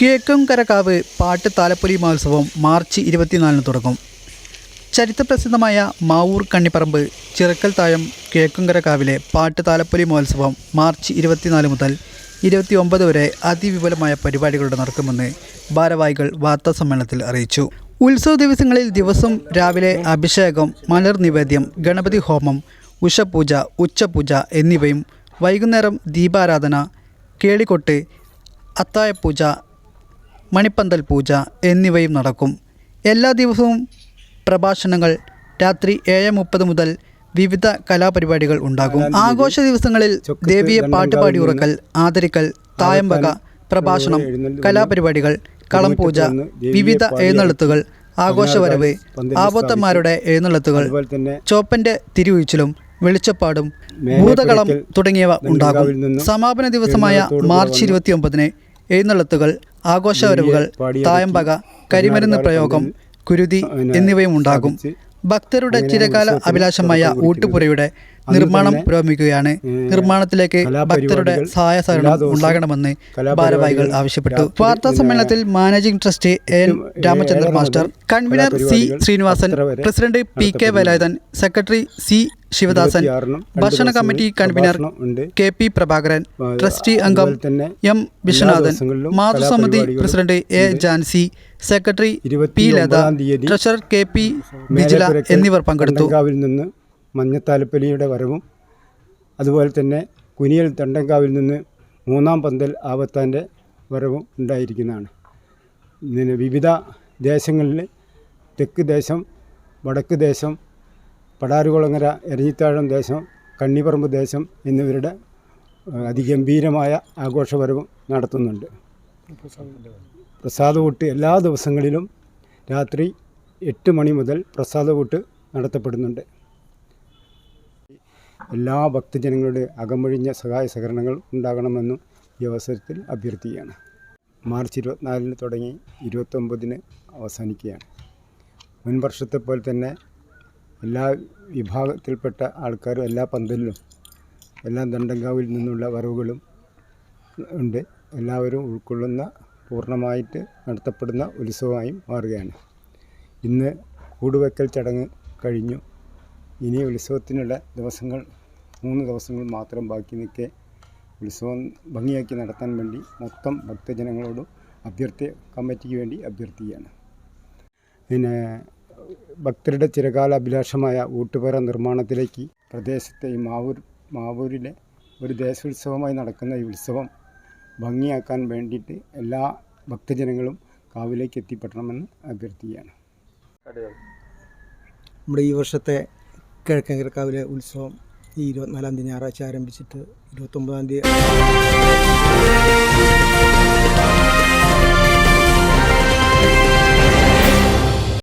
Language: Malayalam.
കിഴക്കുംകരക്കാവ് പാട്ട് താലപ്പൊലി മഹോത്സവം മാർച്ച് ഇരുപത്തിനാലിന് തുടങ്ങും. ചരിത്രപ്രസിദ്ധമായ മാവൂർ കണ്ണിപ്പറമ്പ് ചിറക്കൽ താഴം കിഴക്കുംകരക്കാവിലെ പാട്ട് താലപ്പൊലി മഹോത്സവം മാർച്ച് ഇരുപത്തിനാല് മുതൽ ഇരുപത്തി ഒമ്പത് വരെ അതിവിപുലമായ പരിപാടികളുടെ നടക്കുമെന്ന് ഭാരവാഹികൾ വാർത്താസമ്മേളനത്തിൽ അറിയിച്ചു. ഉത്സവ ദിവസങ്ങളിൽ ദിവസം രാവിലെ അഭിഷേകം മലർ നിവേദ്യം ഗണപതി ഹോമം ഉഷപൂജ ഉച്ചപൂജ എന്നിവയും വൈകുന്നേരം ദീപാരാധന കേളികൊട്ട് അത്താഴപൂജ മണിപ്പന്തൽ പൂജ എന്നിവയും നടക്കും. എല്ലാ ദിവസവും പ്രഭാഷണങ്ങൾ രാത്രി ഏഴ് മുപ്പത് മുതൽ വിവിധ കലാപരിപാടികൾ ഉണ്ടാകും. ആഘോഷ ദിവസങ്ങളിൽ ദേവിയെ പാട്ടുപാടി ഉറക്കൽ ആദരിക്കൽ തായമ്പക പ്രഭാഷണം കലാപരിപാടികൾ കളം പൂജ വിവിധ എഴുന്നള്ളത്തുകൾ ആഘോഷവരവ് ആപോത്തന്മാരുടെ എഴുന്നള്ളത്തുകൾ ചോപ്പന്റെ തിരുവീഴ്ചിലും വെളിച്ചപ്പാടും ഭൂതകളം തുടങ്ങിയവ ഉണ്ടാകും. സമാപന ദിവസമായ മാർച്ച് ഇരുപത്തിയൊമ്പതിന് എഴുന്നള്ളത്തുകൾ ആഘോഷവരവുകൾ തായമ്പക കരിമരുന്ന് പ്രയോഗം കുരുതി എന്നിവയും ഉണ്ടാകും. ഭക്തരുടെ ചിരകാല അഭിലാഷമായ ഊട്ടുപുരയുടെ നിർമ്മാണം പുരോഗമിക്കുകയാണ്. നിർമ്മാണത്തിലേക്ക് ഭക്തരുടെ സഹായ സഹകരണം ഉണ്ടാകണമെന്ന് ഭാരവാഹികൾ ആവശ്യപ്പെട്ടു. വാർത്താ സമ്മേളനത്തിൽ managing trustee N Ramachandran master convener C Sreenivasan president P K Velayudhan secretary C Sivadasan ഭക്ഷണ committee convener K P Prabhakaran trustee അംഗം M Viswanathan മാതൃസമിതി president A Jancy secretary P Latha treasurer K P Vijila എന്നിവർ പങ്കെടുത്തു. നിന്ന് മഞ്ഞത്താലപ്പലിയുടെ വരവും അതുപോലെ തന്നെ കുനിയൽ തണ്ടങ്കാവിൽ നിന്ന് മൂന്നാം പന്തൽ ആവത്താന്റെ വരവും ഉണ്ടായിരിക്കുന്നതാണ്. ഇതിന് വിവിധ ദേശങ്ങളിൽ തെക്ക് ദേശം വടക്ക് ദേശം പടാരുകുളങ്ങര എരഞ്ഞിത്താഴം ദേശം കണ്ണിപ്പറമ്പ് ദേശം എന്നിവരുടെ അതിഗംഭീരമായ ആഘോഷപരവും നടത്തുന്നുണ്ട്. പ്രസാദകൂട്ട് എല്ലാ ദിവസങ്ങളിലും രാത്രി എട്ട് മണി മുതൽ പ്രസാദകൂട്ട് നടത്തപ്പെടുന്നുണ്ട്. എല്ലാ ഭക്തജനങ്ങളുടെ അകമൊഴിഞ്ഞ സഹായ സഹകരണങ്ങൾ ഉണ്ടാകണമെന്നും ഈ അവസരത്തിൽ അഭ്യർത്ഥിക്കുകയാണ്. മാർച്ച് ഇരുപത്തിനാലിന് തുടങ്ങി ഇരുപത്തൊമ്പതിന് അവസാനിക്കുകയാണ്. മുൻ വർഷത്തെ പോലെ തന്നെ എല്ലാ വിഭാഗത്തിൽപ്പെട്ട ആൾക്കാരും എല്ലാ പന്തലിലും എല്ലാ ദണ്ടങ്കാവിൽ നിന്നുള്ള വരവുകളും ഉണ്ട്. എല്ലാവരും ഉൾക്കൊള്ളുന്ന പൂർണമായിട്ട് നടത്തപ്പെടുന്ന ഉത്സവമായി മാറുകയാണ്. ഇന്ന് കൂടുവെക്കൽ ചടങ്ങ് കഴിഞ്ഞു. ഇനി ഉത്സവത്തിനുള്ള ദിവസങ്ങൾ മൂന്ന് ദിവസങ്ങൾ മാത്രം ബാക്കി നിൽക്കെ ഉത്സവം ഭംഗിയാക്കി നടത്താൻ വേണ്ടി മൊത്തം ഭക്തജനങ്ങളോടും അഭ്യർത്ഥി കമ്മിറ്റിക്ക് വേണ്ടി അഭ്യർത്ഥിക്കുകയാണ്. പിന്നെ ഭക്തരുടെ ചിരകാല അഭിലാഷമായ ഊട്ടുപുര നിർമ്മാണത്തിലേക്ക് പ്രദേശത്തെ ഈ മാവൂർ മാവൂരിലെ ഒരു ദേശോത്സവമായി നടക്കുന്ന ഈ ഉത്സവം ഭംഗിയാക്കാൻ വേണ്ടിയിട്ട് എല്ലാ ഭക്തജനങ്ങളും കാവിലേക്ക് എത്തിപ്പെടണമെന്ന് അഭ്യർത്ഥിക്കുകയാണ്. നമ്മുടെ ഈ വർഷത്തെ കിഴക്കങ്കരക്കാവിലെ ഉത്സവം ഈ ഇരുപത്തിനാലാം തീയതി ഞായറാഴ്ച ആരംഭിച്ചിട്ട് ഇരുപത്തൊമ്പതാം തീയതി